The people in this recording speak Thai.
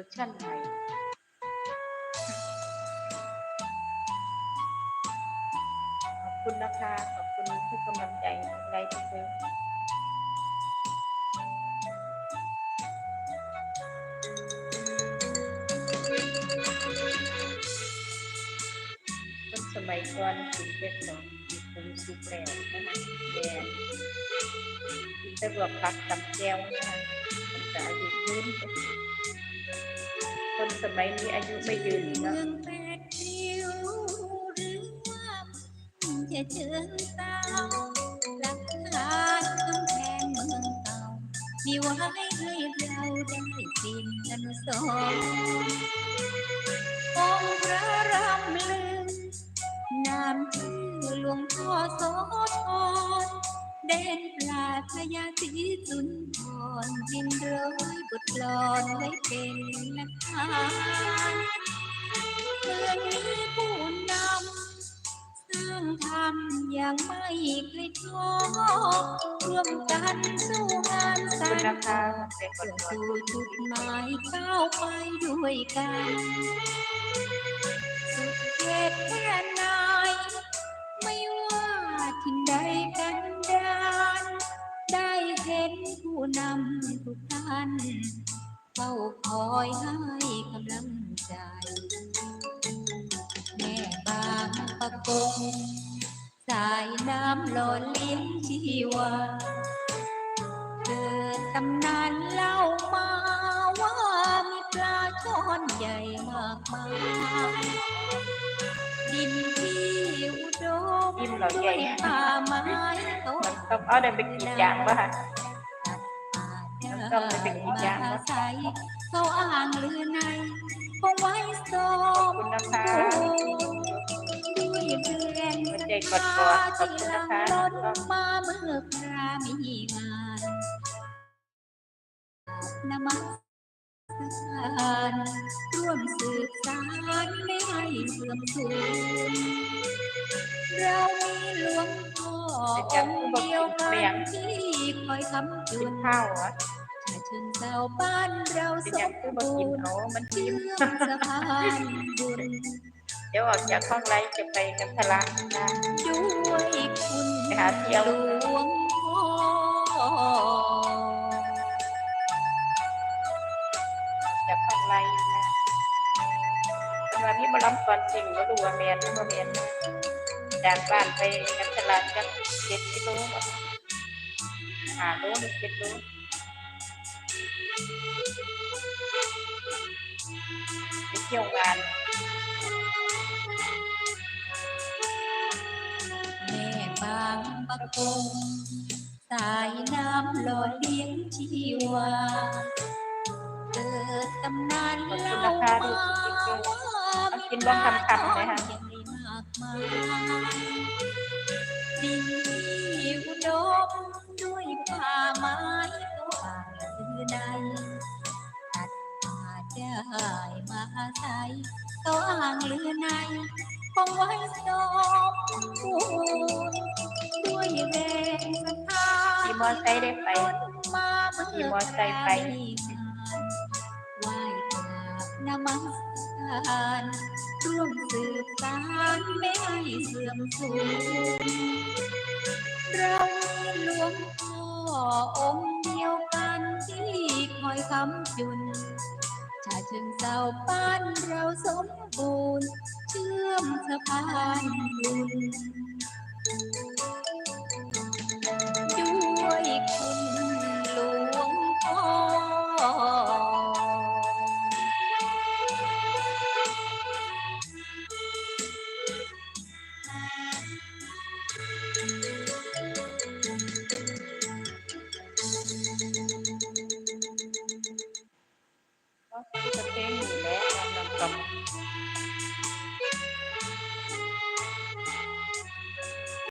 อร์ชันใหม่ขอบคุณนะคะ ขอบคุณทุกกำลังใจไลค์ทุกเรื่องคนสมัยก่อนกินเป็ดดอกปรุงสุกแล้วนะคะแดงกินแต่บวกผักกับแก้วนะคะจะอายุยืน คนสมัยนี้อายุไม่ยืนเนาะจะเชิญสาหลักฐานกำแพงเมืองเก่ามีไว้ให้เราได้กินกันสององพระรำลึงนามชื่อหลวงพ่อโสธร เด่นปราชญาสีสุนทรยินร้อยบทกลอนไว้เป็นหลักฐานเมืองนี้ผู้นำสร้างทำอย่างไม่เคยท้อร่วมกันสู้งานสร้างนะคะเพื่อสู่จุดหมายก้าวไปด้วยกัน สุดเขตแค่ไหนไนำทุกท่านเฝ้าคอยให้กำลังใจ แม่บางปะกง สายน้ำหล่อเลี้ยงชีวาเกิดตำนานเล่ามาว่ามีปลาช่อนใหญ่มากมายดินที่อุดมอิ่มเหรอด้ใหญ่วยป่าไม้ต้มันนต้องเอาได้ไปกรีดยางป่ะคะ ป่าได้มาอาศัยเขาอ้างเรือในคงไว้สมคุณนะคะด้วยเดือนหัวใจกดกอดขอบคุณนะคะล้นมาเมื่อครามีงานนมัสการร่วมสืบสารไม่ให้เสื่อมสูญเรามีหลวงพ่อองค์เดียวกันที่คอยคำจุนเหรอชา เชิงเซาบ้านเราสมบูรณ์เอามันเชื่อมสะพานบุญเดี๋ยวออกจากห้องไลฟ์จะไปกันทะละนะด้วยคุณไปหาเที่ยวหลวงพ่อจากห้องไลฟ์นะสำหรับพี่บอลำก่อนจริงก็ดูว่าแมนหรือบ่แมนจากบ้านไปกันทะละจักเจ็ดกิโลหาโลหรือเจ็ดโล ไปเที่ยวงานแม่บางปะกงสายน้ำหล่อเลี้ยงชีวาเกิดตำนานเล่ามาว่ามีกินบ้องคำคำเลยค่ะอย่างนี้มากมายดินที่อุดมด้วยป่าไม้ก็อ่างลือ ใดตัดป่าได้มาอาศัยก็อ่างลือในคงไว้สมบูณด้วยแรงศรัทธาขี่มอไซค์ได้ไปมาเมื่ขี่มอไซค์ไปไหว้กราบนมัสการร่วมสืบสารไม่ให้เสื่อมสูญเราหลวงพ่อองค์ คำจุน ชาเชิงเศร้าป้านเราสมบูรณ์ เชื่อมสะพานบุญ